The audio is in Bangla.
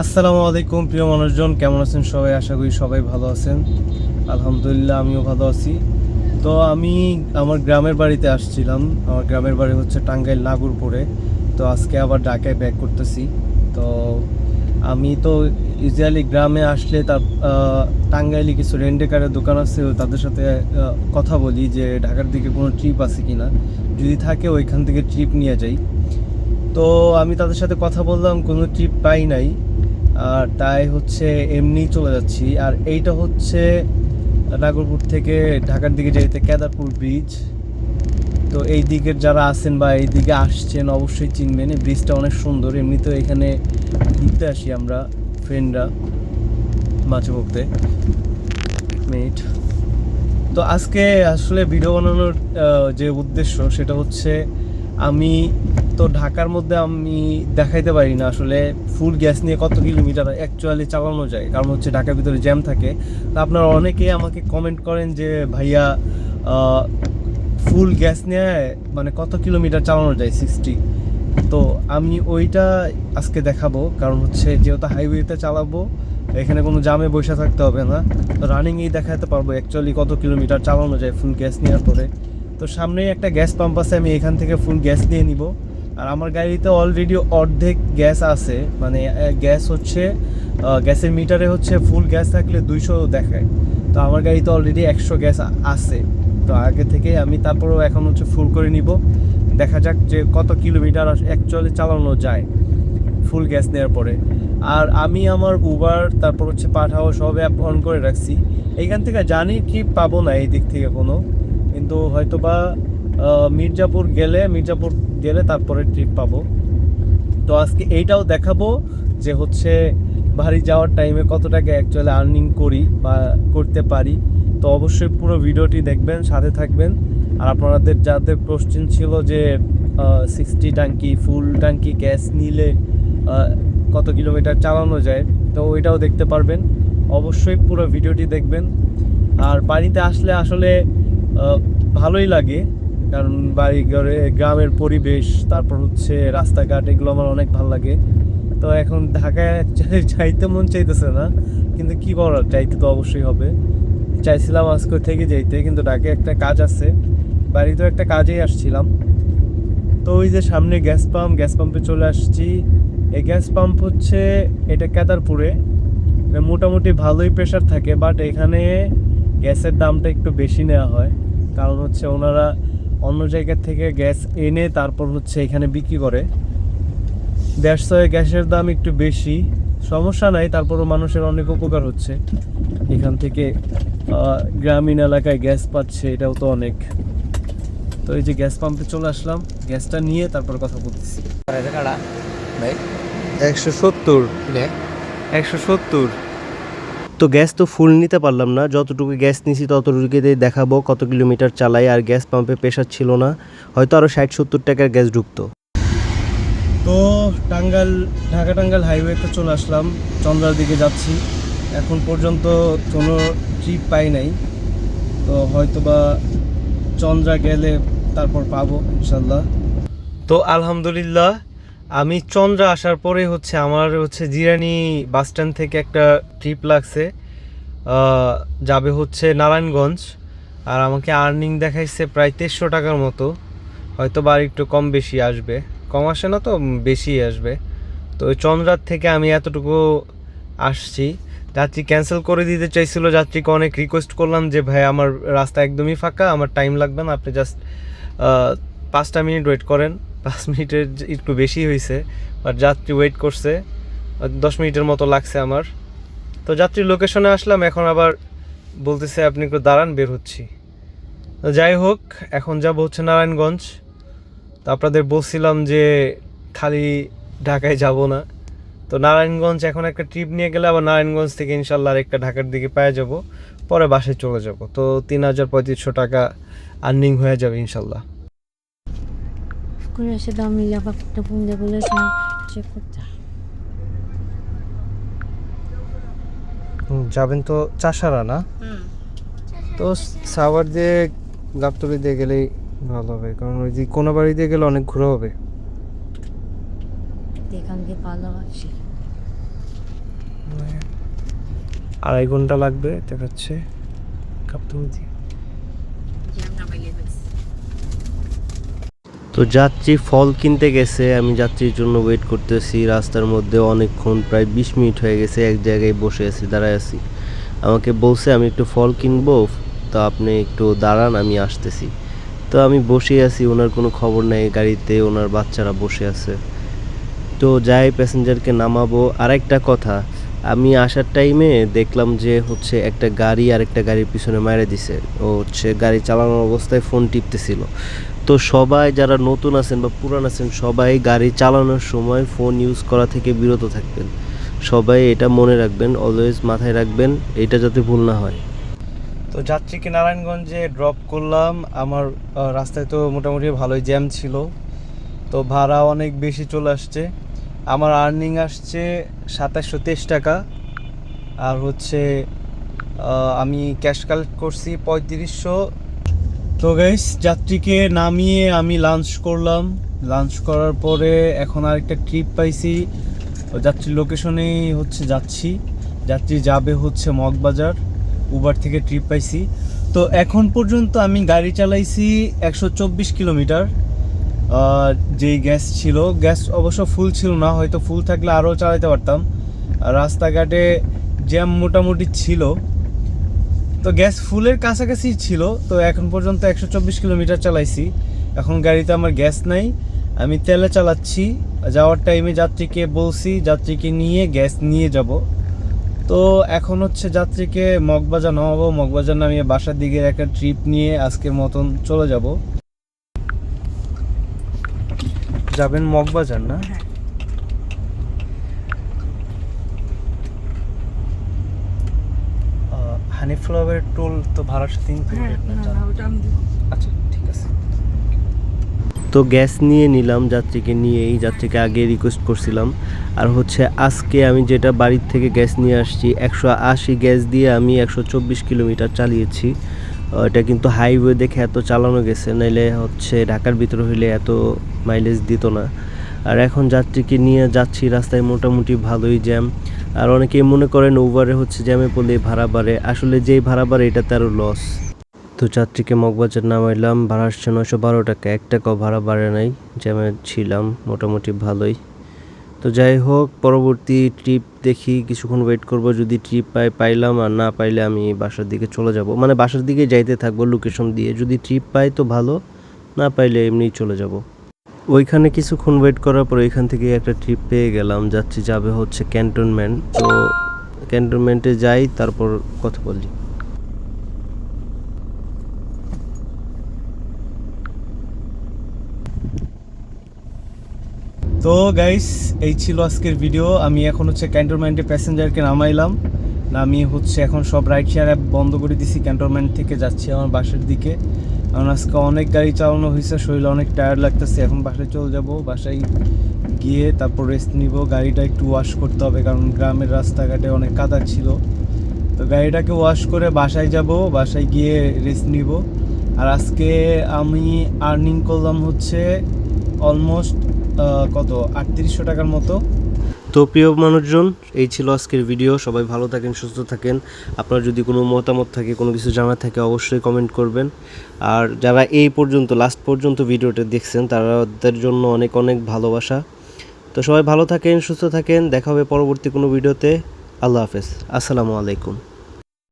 আসসালামু আলাইকুম, প্রিয় মানুষজন, কেমন আছেন সবাই? আশা করি সবাই ভালো আছেন। আলহামদুলিল্লাহ, আমিও ভালো আছি। তো আমি আমার গ্রামের বাড়িতে আসছিলাম। আমার গ্রামের বাড়ি হচ্ছে টাঙ্গাইল নাগরপুরে তো আজকে আবার ঢাকায় ব্যাক করতেছি। তো আমি তো ইউজুয়ালি গ্রামে আসলে তার টাঙ্গাইলি কিছু রেন্টেকারের দোকান আছে তাদের সাথে কথা বলি যে ঢাকার দিকে কোনো ট্রিপ আছে কিনা। যদি থাকে ওইখান থেকে ট্রিপ নিয়ে যাই। তো আমি তাদের সাথে কথা বললাম, কোনো ট্রিপ পাই নাই। আর তাই হচ্ছে এমনি চলে যাচ্ছি। আর এইটা হচ্ছে নাগরপুর থেকে ঢাকার দিকে যেতে কেদারপুর ব্রিজ তো এই দিকের যারা আছেন বা এই দিকে আসছেন অবশ্যই চিনবেন, এই ব্রিজটা অনেক সুন্দর। এমনিতেও এখানে ঘুরতে আসি আমরা ফ্রেন্ডরা মাঝে মধ্যে। মিনিট তো আজকে আসলে ভিডিও বানানোর যে উদ্দেশ্য সেটা হচ্ছে আমি তো ঢাকার মধ্যে আমি দেখাইতে পারি না আসলে ফুল গ্যাস নিয়ে কত কিলোমিটার অ্যাকচুয়ালি চালানো যায়। কারণ হচ্ছে ঢাকার ভিতরে জ্যাম থাকে। তো আপনারা অনেকেই আমাকে কমেন্ট করেন যে, ভাইয়া ফুল গ্যাস নিয়ে মানে কত কিলোমিটার চালানো যায় সিক্সটি তো আমি ওইটা আজকে দেখাবো। কারণ হচ্ছে যেহেতু হাইওয়েতে চালাবো, এখানে কোনো জামে বসে থাকতে হবে না। তো রানিংয়েই দেখাতে পারব অ্যাকচুয়ালি কত কিলোমিটার চালানো যায় ফুল গ্যাস নেওয়ার পরে। তো সামনেই একটা গ্যাস পাম্প আছে, আমি এখান থেকে ফুল গ্যাস নিয়ে নিব। আর আমার গাড়িতে অলরেডি অর্ধেক গ্যাস আছে মানে গ্যাস হচ্ছে গ্যাসের মিটারে হচ্ছে ফুল গ্যাস থাকলে দুইশো দেখায়। তো আমার গাড়িতে অলরেডি একশো গ্যাস আছে। তো আগে থেকে আমি তারপরেও এখন হচ্ছে ফুল করে নিব। দেখা যাক যে কত কিলোমিটার অ্যাকচুয়ালি চালানো যায় ফুল গ্যাস নেওয়ার পরে। আর আমি আমার উবার তারপর হচ্ছে পাঠাও সব অ্যাপ অন করে রাখছি। এইখান থেকে জানি কি পাবো না এই দিক থেকে কোনো। কিন্তু হয়তো বা মির্জাপুর গেলে মির্জাপুর গেলে তারপরে ট্রিপ পাবো। তো আজকে এইটাও দেখাবো যে হচ্ছে বাড়ি যাওয়ার টাইমে কত টাকা অ্যাকচুয়ালি আর্নিং করি বা করতে পারি। তো অবশ্যই পুরো ভিডিওটি দেখবেন, সাথে থাকবেন। আর আপনাদের যাদের কোশ্চেন ছিল যে সিক্সটি ট্যাঙ্কি ফুল ট্যাঙ্কি গ্যাস নিলে কত কিলোমিটার চালানো যায়, তো ওইটাও দেখতে পারবেন। অবশ্যই পুরো ভিডিওটি দেখবেন। আর বাড়িতে আসলে আসলে ভালোই লাগে, কারণ বাড়ি ঘরে গ্রামের পরিবেশ, তারপর হচ্ছে রাস্তাঘাট, এগুলো আমার অনেক ভালো লাগে। তো এখন ঢাকায় যাইতে মন চাইতেছে না, কিন্তু কি করার? যাইতে তো অবশ্যই হবে। চাইছিলাম আজকে থেকে যাইতে, কিন্তু ঢাকায় একটা কাজ আছে। বাড়িতেও একটা কাজেই আসছিলাম। তো ওই যে সামনে গ্যাস পাম্প, গ্যাস পাম্পে চলে আসছি। এই গ্যাস পাম্প হচ্ছে, এটা কেদারপুরে। মোটামুটি ভালোই প্রেশার থাকে বাট এখানে গ্যাসের দামটা একটু বেশি নেওয়া হয়। কারণ হচ্ছে ওনারা অন্য জায়গা থেকে গ্যাস এনে তারপর হচ্ছে এখানে বিক্রি করে। দেড়শ গ্যাসের দাম একটু বেশি। সমস্যা নাই তারপরও মানুষের অনেক উপকার হচ্ছে। এখান থেকে গ্রামীণ এলাকায় গ্যাস পাচ্ছে এটাও তো অনেক। তো এই যে গ্যাস পাম্পে চলে আসলাম গ্যাসটা নিয়ে তারপর কথা বলতেছি। একশো সত্তর। একশো সত্তর। তো গ্যাস তো ফুল নিতে পারলাম না। যতটুকু গ্যাস নিছি ততটুকুতেই দেখাবো কত কিলোমিটার চালাই আর গ্যাস পাম্পে প্রেশার ছিল না। হয়তো আরও ষাট সত্তর টাকার গ্যাস ঢুকতো। তো টাঙ্গাল ঢাকা টাঙ্গাল হাইওয়েতে চলে আসলাম। চন্দ্রার দিকে যাচ্ছি। এখন পর্যন্ত কোনো ট্রিপ পাই নাই। তো হয়তো বা চন্দ্রা গেলে তারপর পাবো ইনশাল্লাহ। তো আলহামদুলিল্লাহ আমি চন্দ্রা আসার পরে হচ্ছে আমার হচ্ছে জিরানি বাস স্ট্যান্ড থেকে একটা ট্রিপ লাগছে যাবে হচ্ছে নারায়ণগঞ্জ। আর আমাকে আর্নিং দেখাইছে প্রায় তেইশশো টাকার মতো। হয়তো বা একটু কম বেশি আসবে। কম আসে না তো বেশি আসবে। তো চন্দ্রার থেকে আমি এতটুকু আসছি। যাত্রী ক্যান্সেল করে দিতে চাইছিল, যাত্রীকে অনেক রিকোয়েস্ট করলাম যে, ভাই, আমার রাস্তা একদমই ফাঁকা, আমার টাইম লাগবে না, আপনি জাস্ট পাঁচটা মিনিট ওয়েট করেন। পাঁচ মিনিটের একটু বেশি হয়েছে বাট যাত্রী ওয়েট করছে দশ মিনিটের মতো লাগছে আমার। তো যাত্রীর লোকেশনে আসলাম, এখন আবার বলতেছে, আপনি একটু দাঁড়ান, বের হচ্ছি। যাই হোক, এখন যাব হচ্ছে নারায়ণগঞ্জ। তো আপনাদের বলছিলাম যে খালি ঢাকায় যাব না। তো নারায়ণগঞ্জ এখন একটা ট্রিপ নিয়ে গেলে আবার নারায়ণগঞ্জ থেকে ইনশাল্লাহ আরেকটা ঢাকার দিকে পেয়ে যাব। পরে বাসে চলে যাব। তো তিন হাজার পঁয়ত্রিশশো টাকা আর্নিং হয়ে যাবে ইনশাল্লাহ। করে এসে দাম মিলে আবার একটা ফোন চেক করতে। যাবেন তো চাষারা না? তো সাওয়ার দিয়ে গাবতলি দিয়ে গেলেই ভালো হবে কারণ ওই যে কোনো বাড়ি দিয়ে গেলে অনেক ঘোরা হবে। দিয়ে ভালোবাসি আড়াই ঘণ্টা লাগবে দেখাচ্ছে। কাপ্তামতি তো যাত্রী ফল কিনতে গেছে, আমি যাত্রীর জন্য ওয়েট করতেছি, রাস্তার মধ্যে অনেকক্ষণ প্রায় বিশ মিনিট হয়ে গেছে, এক জায়গায় বসে আছি, দাঁড়ায় আছি। আমাকে বলছে, আমি একটু ফল কিনবো, তো আপনি একটু দাঁড়ান, আমি আসতেছি। তো আমি বসে আছি, ওনার কোনো খবর নেই গাড়িতে, ওনার বাচ্চারা বসে আছে। তো যাই প্যাসেঞ্জারকে নামাবো। আর একটা কথা আমি আসার টাইমে দেখলাম যে হচ্ছে একটা গাড়ি আর একটা গাড়ির পিছনে মারে দিছে। ও হচ্ছে গাড়ি চালানোর অবস্থায় ফোন টিপতেছিল। তো সবাই যারা নতুন আছেন বা পুরান আছেন, সবাই গাড়ি চালানোর সময় ফোন ইউজ করা থেকে বিরত থাকবেন। সবাই এটা মনে রাখবেন অলওয়েজ মাথায় রাখবেন, এটা যাতে ভুল না হয়। তো যাচ্ছি কি নারায়ণগঞ্জে ড্রপ করলাম। আমার রাস্তায় তো মোটামুটি ভালোই জ্যাম ছিল। তো ভাড়া অনেক বেশি চলে আসছে। আমার আর্নিং আসছে সাতাশশো তেইশ টাকা। আর হচ্ছে আমি ক্যাশ কালেক্ট করছি পঁয়ত্রিশশো। তো গাইস যাত্রীকে নামিয়ে আমি লাঞ্চ করলাম। লাঞ্চ করার পরে এখন আরেকটা ট্রিপ পাইছি। যাত্রীর লোকেশনেই হচ্ছে যাচ্ছি। যাত্রী যাবে হচ্ছে মগবাজার। উবার থেকে ট্রিপ পাইছি। তো এখন পর্যন্ত আমি গাড়ি চালাইছি একশো চব্বিশ কিলোমিটার। যেই গ্যাস ছিল গ্যাস অবশ্য ফুল ছিল না, হয়তো ফুল থাকলে আরও চালাতে পারতাম। রাস্তাঘাটে জ্যাম মোটামুটি ছিল। তো গ্যাস ফুলের কাছাকাছি ছিল, তো এখন পর্যন্ত একশো চব্বিশ কিলোমিটার চালাইছি। এখন গাড়িতে আমার গ্যাস নাই, আমি তেলে চালাচ্ছি। যাওয়ার টাইমে যাত্রীকে বলছি, যাত্রীকে নিয়ে গ্যাস নিয়ে যাব। তো এখন হচ্ছে যাত্রীকে মগবাজার নামাবো। মগবাজার নামিয়ে বাসার দিকে একটা ট্রিপ নিয়ে আজকের মতন চলে যাব। যাবেন মগবাজার না? আহ, হানি ফ্লাওয়ার টোল তো সাথে না, আচ্ছা ঠিক আছে। তো গ্যাস নিয়ে নিলাম যাত্রীকে নিয়েই যাত্রীকে আগে রিকোয়েস্ট করছিলাম। আর হচ্ছে আজকে আমি যেটা বাড়ির থেকে গ্যাস নিয়ে আসছি একশো আশি গ্যাস দিয়ে আমি একশো চব্বিশ কিলোমিটার চালিয়েছি। এটা কিন্তু হাইওয়ে দেখে এত চালানো গেছে, নাইলে হচ্ছে ঢাকার ভিতরে হইলে এত মাইলেজ দিত না। আর এখন যাত্রীকে নিয়ে যাচ্ছি, রাস্তায় মোটামুটি ভালোই জ্যাম আর অনেকেই মনে করেন উবারে হচ্ছে জ্যামে পড়লে ভাড়া বাড়ে। আসলে যেই ভাড়া বাড়ে, এটা তারও লস তো যাত্রীকে মগবাজার নামাইলাম, ভাড়া আসছে নশো বারো টাকা। এক টাকাও ভাড়া বাড়ে নাই জ্যামে ছিলাম, মোটামুটি ভালোই। তো যাই হোক, পরবর্তী ট্রিপ দেখি, কিছুক্ষণ ওয়েট করব, যদি ট্রিপ পাই, পাইলাম, আর না পাইলে আমি বাসার দিকে চলে যাব। মানে বাসার দিকে যাইতে থাকব লোকেশন দিয়ে। যদি ট্রিপ পাই তো ভালো, না পাইলে এমনিই চলে যাব। ওইখানে কিছুক্ষণ ওয়েট করার পর ওইখান থেকে একটা ট্রিপ পেয়ে গেলাম, যাচ্ছি, যাবে হচ্ছে ক্যান্টনমেন্ট তো ক্যান্টনমেন্টে যাই, তারপর কথা বলি। তো গাইস এই ছিল আজকের ভিডিও আমি এখন হচ্ছে ক্যান্টনমেন্টে প্যাসেঞ্জারকে নামাইলাম। নামিয়ে হচ্ছে এখন সব রাইড শেয়ার অ্যাপ বন্ধ করে দিছি, ক্যান্টনমেন্ট থেকে যাচ্ছি আমার বাসার দিকে। কারণ আজকে অনেক গাড়ি চালানো হয়েছে শরীরে অনেক টায়ার্ড লাগতেছে। এখন বাসায় চলে যাব, বাসায় গিয়ে তারপর রেস্ট নিব। গাড়িটা একটু ওয়াশ করতে হবে, কারণ গ্রামের রাস্তাঘাটে অনেক কাদা ছিল। তো গাড়িটাকে ওয়াশ করে বাসায় যাব, বাসায় গিয়ে রেস্ট নিব। আর আজকে আমি আর্নিং করলাম হচ্ছে অলমোস্ট কত? আটত্রিশশো টাকার মতো। তো প্রিয় মানুষজন, এই ছিল আজকের ভিডিও সবাই ভালো থাকেন, সুস্থ থাকেন। আপনার যদি কোনো মতামত থাকে, কোনো কিছু জানা থাকে, অবশ্যই কমেন্ট করবেন। আর যারা এই পর্যন্ত লাস্ট পর্যন্ত ভিডিওটা দেখছেন, তাদের জন্য অনেক অনেক ভালোবাসা। তো সবাই ভালো থাকেন, সুস্থ থাকেন। দেখা হবে পরবর্তী কোনো ভিডিওতে আল্লাহ হাফেজ। আসসালামু আলাইকুম।